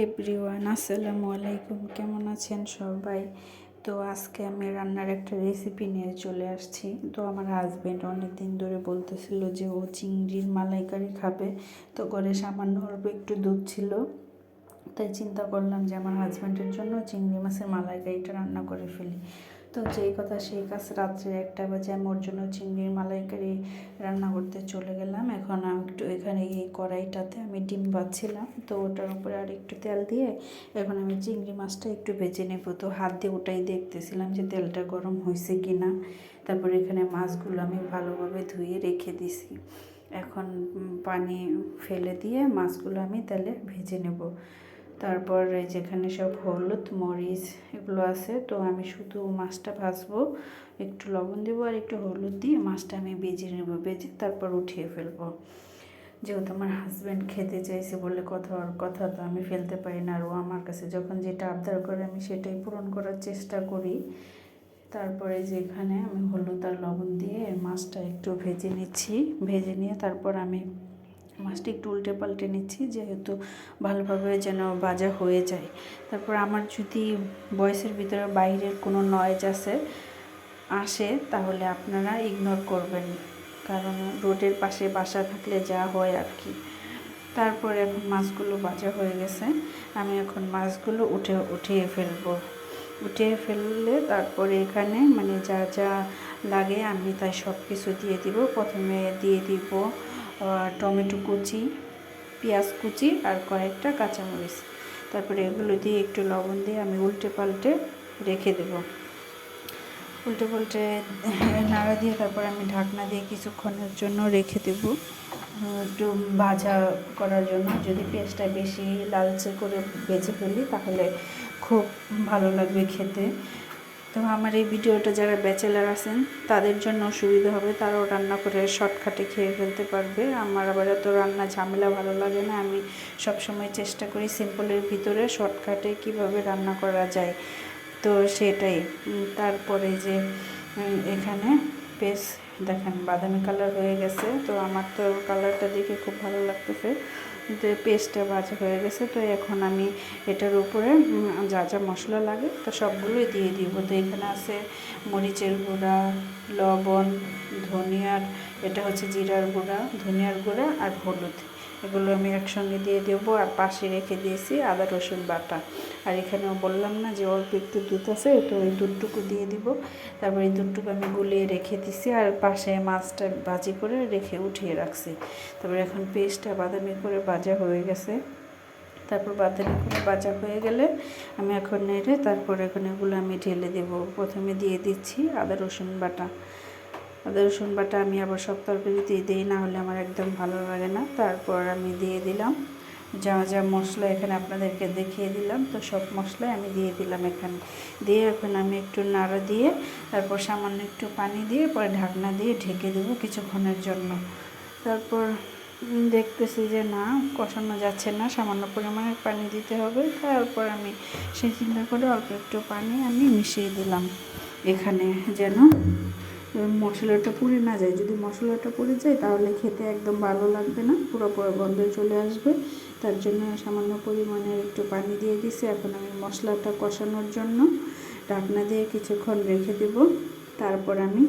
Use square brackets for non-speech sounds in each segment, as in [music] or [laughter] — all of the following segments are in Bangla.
এভরিওয়ান, আসসালামু আলাইকুম। কেমন আছেন সবাই? তো আজকে আমি রান্নার একটা রেসিপি নিয়ে চলে আসছি। তো আমার হাজব্যান্ড অনেক দিন ধরে বলতেছিল যে ও চিংড়ির মালাইকারি খাবে। তো ঘরে সামান্য অল্প একটু দুধ ছিল। তাই চিন্তা করলাম যে আমার হাজব্যান্ডের জন্য চিংড়ি মাছের মালাইকারিটা রান্না করে ফেলি। তো যেই কথা সেই কাজ রাত্রে একটা বাজে আমি ওর জন্য চিংড়ির মালাইকারি রান্না করতে চলে গেলাম। এখন আমি একটু এখানে এই কড়াইটাতে আমি ডিম বাচ্ছিলাম তো ওটার উপরে আর একটু তেল দিয়ে এখন আমি চিংড়ি মাছটা একটু বেজে নেব। তো হাত দিয়ে ওটাই দেখতেছিলাম যে তেলটা গরম হয়েছে কি না তারপরে এখানে মাছগুলো আমি ভালোভাবে ধুয়ে রেখে দিছি। এখন পানি ফেলে দিয়ে মাছগুলো আমি তেলে ভেজে নেব। তারপর যেখানে সব হলুদ, মরিচ এগুলো আছে, তো আমি শুধু মাছটা ভাজবো। একটু লবণ দেবো আর একটু হলুদ দিয়ে মাছটা আমি বেজে নেব বেজে তারপর উঠিয়ে ফেলব। যেহেতু আমার হাজব্যান্ড খেতে চাইছে বলে কথা আর কথা তো আমি ফেলতে পারি না। আর ও আমার কাছে যখন যেটা আবদার করে, আমি সেটাই পূরণ করার চেষ্টা করি। তারপরে যেখানে আমি হলুদ আর লবণ দিয়ে মাছটা একটু ভেজে নিচ্ছি, ভেজে নিয়ে তারপর আমি মাছটা একটু উল্টে পাল্টে নিচ্ছি, যেহেতু ভালোভাবে যেন ভাজা হয়ে যায়। তারপর আমার যদি বয়সের ভিতরে বাইরের কোনো নয়েজ আছে আসে, তাহলে আপনারা ইগনোর করবেন। কারণ রোডের পাশে বাসা থাকলে যা হয় আর কি। তারপরে এখন মাছগুলো ভাজা হয়ে গেছে। আমি এখন মাছগুলো উঠে, উঠিয়ে ফেলব। উঠিয়ে ফেললে তারপরে এখানে মানে যা যা লাগে আমি তাই সব কিছু দিয়ে দিব। প্রথমে দিয়ে দিব টমেটো কুচি, পেঁয়াজ কুচি আর কয়েকটা কাঁচামরিচ। তারপরে এগুলো দিয়ে একটু লবণ দিয়ে আমি উল্টে পাল্টে রেখে দেব। উল্টে পাল্টে নাড়া দিয়ে তারপর আমি ঢাকনা দিয়ে কিছুক্ষণের জন্য রেখে দেব। একটু ভাজা করার জন্য। যদি পেঁয়াজটা বেশি লালচে করে বেজে ফেলি তাহলে খুব ভালো লাগবে খেতে। তো আমার এই ভিডিওটা যারা ব্যাচেলার আছেন, তাদের জন্য সুবিধা হবে। তারাও রান্না করে শর্টকাটে খেয়ে ফেলতে পারবে। আমার আবার এত রান্না ঝামেলা ভালো লাগে না। আমি সব সময় চেষ্টা করি সিম্পলের ভিতরে শর্টকাটে কীভাবে রান্না করা যায়। তো সেটাই। তারপরে যে এখানে পেস্ট দেখেন বাদামি কালার হয়ে গেছে, তো আমার তো কালারটা দেখে খুব ভালো লাগতেছে যে পেস্টটা ভাজা হয়ে গেছে, তো এখন আমি এটার উপরে যা যা মশলা লাগে তো সবগুলোই দিয়ে দিব। তো এখানে আছে মরিচের গুঁড়া, লবণ, ধনিয়ার, এটা হচ্ছে জিরার গুঁড়া, ধনিয়ার গুঁড়া আর হলুদ। এগুলো আমি একসঙ্গে দিয়ে দেবো আর পাশে রেখে দিয়েছি আদা রসুন বাটা। আর এখানেও বললাম না যে অল্প একটু দুধ আছে, তো ওই দুধটুকু দিয়ে দিব। তারপর এই দুধটুকু আমি গুলিয়ে রেখে দিছি আর পাশে মাছটা ভাজি করে রেখে উঠিয়ে রাখছি। তারপর এখন পেস্টটা বাদামি করে ভাজা হয়ে গেছে। তারপর বাদামি করে ভাজা হয়ে গেলে আমি এখন নেড়ে তারপর এখন এগুলো আমি ঢেলে দেব। প্রথমে দিয়ে দিচ্ছি আদা রসুন বাটা। আদা, রসুন বাটা আমি আবার সব তরকারিতেই দিই, না হলে আমার একদম ভালো লাগে না। তারপর আমি দিয়ে দিলাম যা যা মশলা এখানে আপনাদেরকে দেখিয়ে দিলাম। তো সব মশলাই আমি দিয়ে দিলাম এখানে। দিয়ে এখন আমি একটু নাড়া দিয়ে, তারপর সামান্য একটু পানি দিয়ে, পরে ঢাকনা দিয়ে ঢেকে দেবো কিছুক্ষণের জন্য। তারপর দেখতেছি যে না, কষানো যাচ্ছে না, সামান্য পরিমাণের পানি দিতে হবে। তারপর আমি সেই চিন্তা করে অল্প একটু পানি আমি মিশিয়ে দিলাম এখানে যেন মশলাটা পুড়ে না যায়। যদি মশলাটা পুড়ে যায়, তাহলে খেতে একদম ভালো লাগবে না। পুরো গন্ধ চলে আসবে। তার জন্য সামান্য পরিমাণের একটু পানি দিয়ে দিছি। এখন আমি মশলাটা কষানোর জন্য ঢাকনা দিয়ে কিছুক্ষণ রেখে দেব। তারপর আমি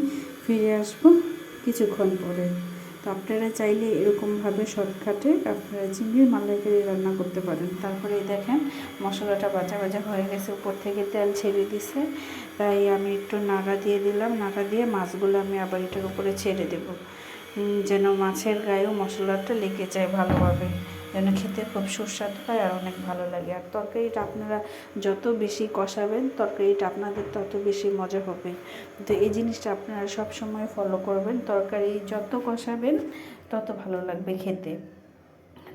ফিরে আসব কিছুক্ষণ পরে। তো আপনারা চাইলে এরকমভাবে শর্টকাটে আপনারা চিংড়ির মালাইকারি রান্না করতে পারেন। তারপরে দেখেন, মশলাটা বাজা বাজা হয়ে গেছে, উপর থেকে তেল ছেড়ে দিছে। তাই আমি একটু নাড়া দিয়ে দিলাম। নাড়া দিয়ে মাছগুলো আমি আবার এটার উপরে ছেড়ে দেব। যেন মাছের গায়েও মশলাটা লেগে যায় ভালোভাবে। যেন খেতে খুব সুস্বাদু হয় আর অনেক ভালো লাগে। আর তরকারিটা আপনারা যত বেশি কষাবেন, তরকারিটা আপনাদের তত বেশি মজা হবে। তো এই জিনিসটা আপনারা সব সময় ফলো করবেন। তরকারি যত কষাবেন, তত ভালো লাগবে খেতে।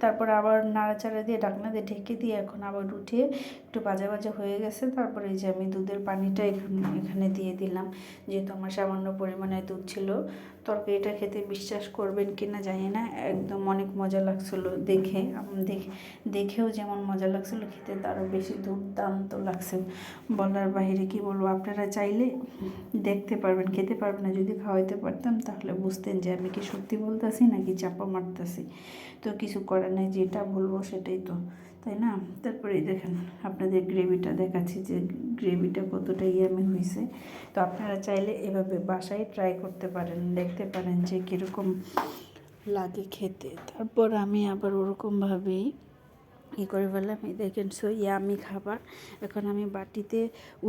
তারপর আবার নাড়াচাড়া দিয়ে ঢাকনা দিয়ে ঢেকে দিয়ে এখন আবার উঠিয়ে একটু ভাজা ভাজা হয়ে গেছে। তারপরে এই যে আমি দুধের পানিটা এখানে এখানে দিয়ে দিলাম। যেহেতু আমার সামান্য পরিমাণে দুধ ছিল, তরকারিটা খেতে বিশ্বাস করবেন কি না জানি না, একদম অনেক মজা লাগছিল দেখে। দেখে, দেখেও যেমন মজা লাগছিল, খেতে তারও বেশি দুর্দান্ত লাগছে। বলার বাইরে কি বলব, আপনারা চাইলে দেখতে পারবেন, খেতে পারবেন না, যদি খাওয়াইতে পারতাম তাহলে বুঝতেন যে আমি কি সত্যি বলতেছি নাকি চাপা মারতেছি। তো কিছু করার নেই যেটা বলব সেটাই তো, তাই না? তারপরে দেখেন, আপনাদের গ্রেভিটা দেখাচ্ছি যে গ্রেভিটা কতটা ইয়ামি হয়েছে। তো আপনারা চাইলে এভাবে বাসায় ট্রাই করতে পারেন, দেখতে পারেন যে কীরকম লাগে খেতে। তারপর আমি আবার ওরকমভাবেই ই করে ফেললাম। এই দেখেন সো ইয়ামি খাবার। এখন আমি বাটিতে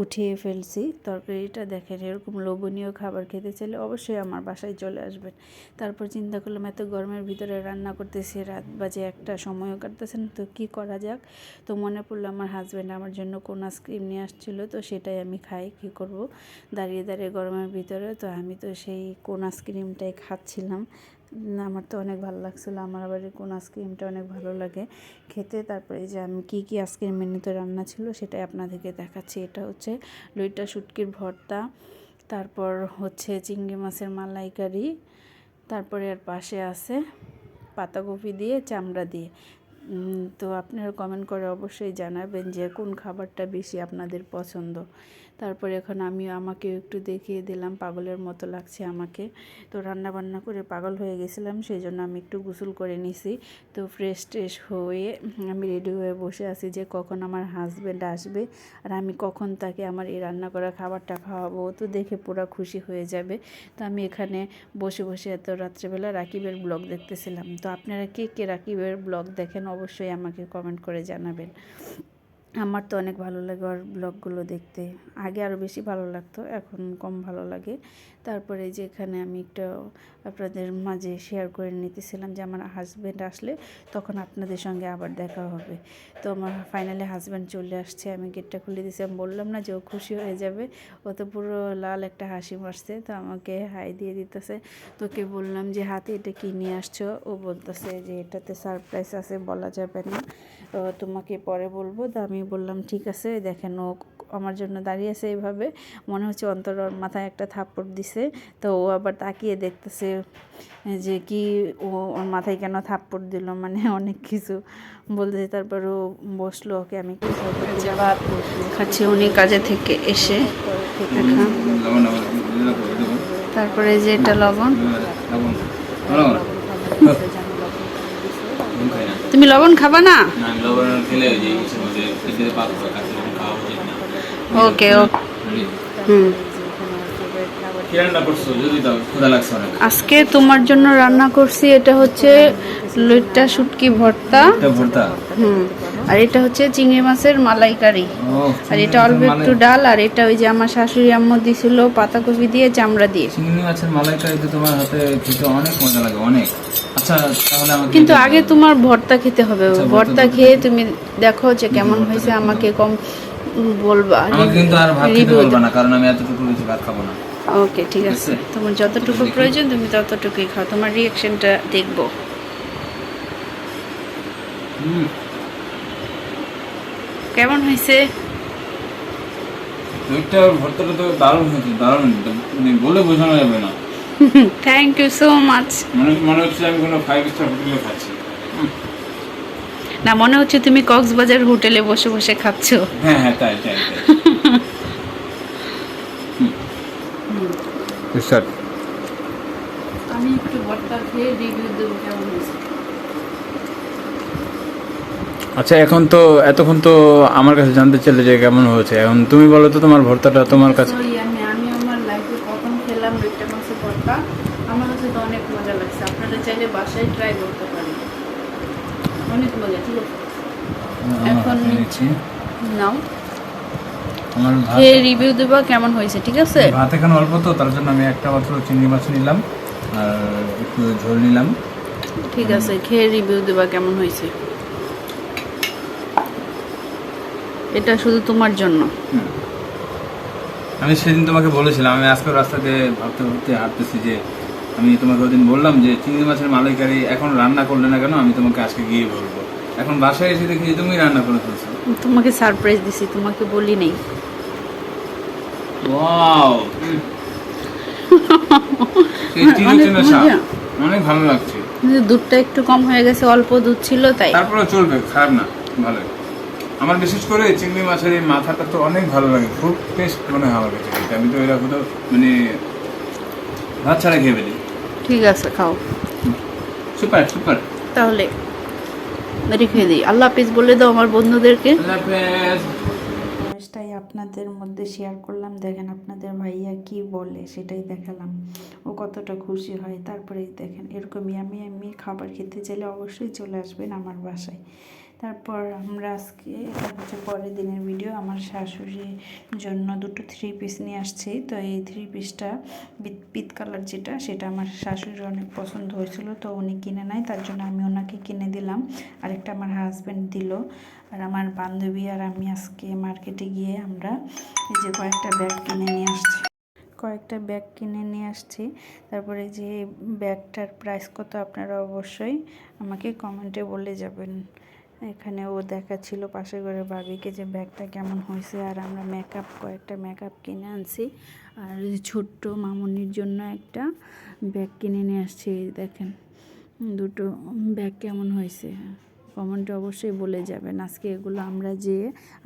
উঠিয়ে ফেলছি। তরকারিটা দেখেন, এরকম লোভনীয় খাবার খেতে চাইলে অবশ্যই আমার বাসায় চলে আসবেন। তারপর চিন্তা করলাম, এত গরমের ভিতরে রান্না করতেছি, রাত বাজে একটা সময়ও কাটতেছে না, তো কী করা যাক? তো মনে পড়ল আমার হাজব্যান্ড আমার জন্য কোন আইসক্রিম নিয়ে আসছিল, তো সেটাই আমি খাই, কী করব? দাঁড়িয়ে দাঁড়িয়ে গরমের ভিতরে, তো আমি তো সেই কোন আইসক্রিমটাই খাচ্ছিলাম। আমার তো অনেক ভালো লাগছিল। আমার আবার কোন আইসক্রিমটা অনেক ভালো লাগে খেতে। তারপরে যে আমি কী কী আজকের মেনুতে রান্না ছিল সেটাই আপনাদেরকে দেখাচ্ছি। এটা হচ্ছে লইটা শুটকির ভর্তা, তারপর হচ্ছে চিংড়ি মাছের মালাইকারি, তারপরে আর পাশে আছে পাতাকপি দিয়ে, চামড়া দিয়ে। তো আপনারা কমেন্ট করে অবশ্যই জানাবেন যে কোন খাবারটা বেশি আপনাদের পছন্দ। তারপরে এখন আমি আমাকে একটু দেখিয়ে দিলাম, পাগলের মতো লাগছে আমাকে। তো রান্না বান্না করে পাগল হয়ে গেছিলাম সেই জন্য আমি একটু গোসল করে নিছি। তো ফ্রেশ ট্রেশ হয়ে আমি রেডি হয়ে বসে আছি যে কখন আমার হাজব্যান্ড আসবে আর আমি কখন তাকে আমার এই রান্না করা খাবারটা খাওয়াবো। তো দেখে পুরো খুশি হয়ে যাবে। তো আমি এখানে বসে বসে এত রাত্রেবেলা রাকিবের ব্লগ দেখতেছিলাম। তো আপনারা কে কে রাকিবের ব্লগ দেখেন অবশ্যই আমাকে কমেন্ট করে জানাবেন। আমার তো অনেক ভালো লাগে ওর ব্লগগুলো দেখতে। আগে আরও বেশি ভালো লাগতো, এখন কম ভালো লাগে। তারপরে যে এখানে আমি একটা আপনাদের মাঝে শেয়ার করে নিতেছিলাম যে আমার হাজব্যান্ড আসলে তখন আপনাদের সঙ্গে আবার দেখা হবে। তো আমার ফাইনালি হাজব্যান্ড চলে আসছে, আমি গেটটা খুলে দিয়েছি আমি বললাম না যে ও খুশি হয়ে যাবে। ও তো পুরো লাল একটা হাসি মারছে, তো আমাকে হাই দিয়ে দিতেছে। তোকে বললাম যে, হাতে, এটা কি নিয়ে আসছো? ও বলতেছে যে, এটাতে সারপ্রাইজ আছে, বলা যাবে না। তোমাকে পরে বলব। তো আমি বললাম, ঠিক আছে, দেখেন, ও আমার জন্য দাঁড়িয়ে আছে এইভাবে মনে হচ্ছে অন্তর মাথায় একটা থাপ্পড় দিছে। তো ও আবার তাকিয়ে দেখতেছে যে কি ও ওর মাথায় কেন থাপ্পড় দিল মানে অনেক কিছু বলতে তারপর ও বসল ওকে আমি খাচ্ছি উনি কাজে থেকে এসে তারপরে যে এটা লবণ। তুমি লবণ খাবা না? ওকে ওকে হুম কি রান্না করছ যদি দাও ক্ষুধা লাগছে অনেক আজকে তোমার জন্য রান্না করছি এটা হচ্ছে লইট্টা শুটকি ভর্তা। ভর্তা? হুম আর এটা হচ্ছে চিংড়ি মাছের মালাইকারি। আর এটা অল্প একটু ডাল আর এটা ওই যে আমার শাশুড়ি আম্মু দিছিল পাতাকপি দিয়ে চামড়া দিয়ে। চিংড়ি মাছের মালাইকারি তো তোমার হাতে খেতে অনেক মজা লাগে অনেক। আচ্ছা তাহলে আমাকে কিন্তু আগে তোমার ভর্তা খেতে হবে আচ্ছা, ভর্তা খেয়ে তুমি দেখো যে কেমন হয়েছে আমাকে কম বলবা আমাকে কিন্তু আর ভাত খেতে বলবা না কারণ আমি এতটুকু বেশি ভাত খাব না। ওকে ঠিক আছে? তোমার যতটুকু প্রয়োজন তুমি ততটুকুই খাও। তোমার রিয়াকশনটা দেখব। কেমন হয়েছে? ওইটা ভর্তাটা তো দারুণ হয়েছে দারুণ। মানে বলে বোঝানো যাবে না। থ্যাংক ইউ সো মাচ মনে মনে হচ্ছে আমি কোনো ফাইভ স্টার হোটেলে খাচ্ছি। না মনে হচ্ছে তুমি কক্সবাজার হোটেলে বসে বসে খাচ্ছো। হ্যাঁ হ্যাঁ তাই তাই। স্যার। আমি একটু ভর্তা খেয়ে রিভিউ দেবো কেমন হয়েছে? আচ্ছা এখন তো এতক্ষণ তো আমার কাছে জানতে চাইলে যে কেমন হয়েছে। এখন তুমি বলো তো তোমার ভর্তাটা তোমার কাছে। আমি আমি আমার লাইফে প্রথম খেলাম রেট্টা মাছের ভর্তা। আমার কাছে তো অনেক মজা লাগছে। আপনারা চাইলে বাসায় ট্রাই করতে পারেন। অনেক মজা ঠিক আছে? এখন- নাও। আমার খেয়ে রিভিউ দেবো কেমন হয়েছে ঠিক আছে? ভাত এখানে অল্প তো তার জন্য আমি একটা মাত্র চিংড়ি মাছ নিলাম আর একটু ঝোল নিলাম। ঠিক আছে খেয়ে রিভিউ দেবা কেমন হয়েছে? এটা শুধু তোমার জন্য। আমি সেদিন তোমাকে বলেছিলাম আমি আজকে রাস্তা দিয়ে ভাবতে ভাবতে হাঁটতেছি যে আমি তোমাকে ওদিন বললাম যে চিংড়ি মাছের মালাইকারি এখন রান্না করলে না কেন আমি তোমাকে আজকে গিয়ে বলব। এখন বাসায় এসে দেখি তুমি রান্না করে ফেলছো। তোমাকে সারপ্রাইজ দিছি তোমাকে বলি [laughs] নেই। ওয়াও অনেক ভালো লাগছে। দুধটা একটু কম হয়ে গেছে অল্প দুধ ছিল তাই। তারপরে চলবে খারাপ না ভালো আমার বিশেষ করে চিংড়ি মাছের এই মাথাটা তো অনেক ভালো লাগে খুব টেস্ট মনে হয় আমার কাছে আমি তো এরকম তো মানে ভাত ছাড়া খেয়ে ফেলি। ঠিক আছে খাও। Super super. তাহলে। রেখে দিই আল্লাহ হাফিজ বলে দাও আমার বন্ধুদেরকে। আপনাদের মধ্যে শেয়ার করলাম। দেখেন আপনাদের ভাইয়া কি বলে সেটাই দেখালাম। ও কতটা খুশি হয়। তারপরেই দেখেন এরকমই আমি আমি খাবার খেতে চাইলে অবশ্যই চলে আসবেন আমার বাসায়। তারপর আমরা আজকে, এটা হচ্ছে পরের দিনের ভিডিও আমার শাশুড়ির জন্য দুটো থ্রি পিস নিয়ে আসছি। তো এই থ্রি পিসটা পিত কালার যেটা, সেটা আমার শাশুড়ির অনেক পছন্দ হয়েছিল, তো উনি কিনে নেয় তার জন্য আমি ওনাকে কিনে দিলাম। আরেকটা আমার হাজব্যান্ড দিল। আর আমার বান্ধবী আর আমি আজকে মার্কেটে গিয়ে আমরা এই যে কয়েকটা ব্যাগ কিনে নিয়ে আসছি। কয়েকটা ব্যাগ কিনে নিয়ে আসছি। তারপরে যে ব্যাগটার প্রাইস কত, আপনারা অবশ্যই আমাকে কমেন্টে বলে যাবেন। এখানে ও দেখাচ্ছিল পাশের ঘরে ভাবিকে যে ব্যাগটা কেমন হয়েছে, আর আমরা মেকআপ কয়েকটা মেকআপ কিনে আনছি। আর ছোট্ট মামুনির জন্য একটা ব্যাগ কিনে নিয়ে আসছি দেখেন, দুটো ব্যাগ কেমন হয়েছে। কমেন্টে অবশ্যই বলে যাবেন, আজকে এগুলো আমরা যে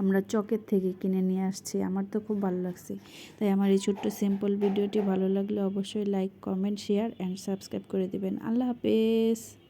আমরা চকের থেকে কিনে নিয়ে আসছি, আমার তো খুব ভালো লাগছে। তাই আমার এই ছোট্ট সিম্পল ভিডিওটি ভালো লাগলে অবশ্যই like comment share and subscribe করে দেবেন। আল্লাহ হাফেজ।